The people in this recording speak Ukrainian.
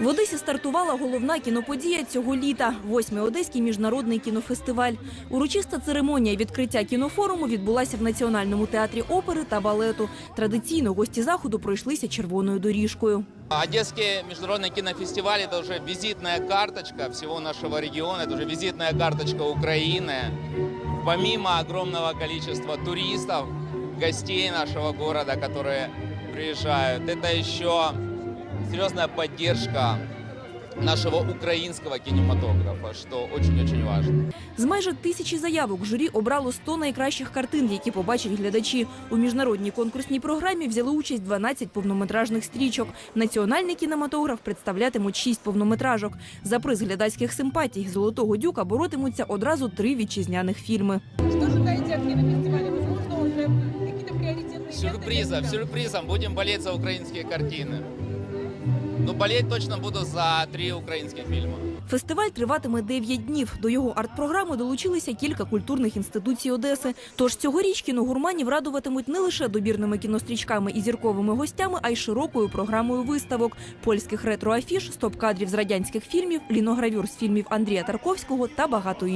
В Одесі стартувала головна кіноподія цього літа – восьмий Одеський міжнародний кінофестиваль. Урочиста церемонія відкриття кінофоруму відбулася в Національному театрі опери та балету. Традиційно гості заходу пройшлися червоною доріжкою. Одесский международный кинофестиваль – это уже визитная карточка всего нашего региона, это уже визитная карточка Украины. Помимо огромного количества туристов, гостей нашего города, которые приезжают, это еще серьезная поддержка нашего украинского кинематографа, что очень-очень важно. З майже тисячі заявок журі обрало 100 найкращих картин, які побачать глядачі. У міжнародній конкурсній програмі взяли участь 12 повнометражних стрічок. Національний кінематограф представлятимуть 6 повнометражок. За приз глядацьких симпатій «Золотого дюка» боротимуться одразу три вітчизняних фільми. Что ожидаете от кинофестиваля? Возможно, уже какие-то приоритетные ленты Сюрпризом, для- сюрпризом будем болеть за украинские картины. Ну, болеть точно буду за три украинских фильма. Фестиваль триватиме 9 днів. До його арт-програми долучилися кілька культурних інституцій Одеси. Тож цьогоріч кіногурманів радуватимуть не лише добірними кінострічками і зірковими гостями, а й широкою програмою виставок, польських ретроафіш, стоп-кадрів з радянських фільмів, ліногравюр з фільмів Андрія Тарковського та багато іншого.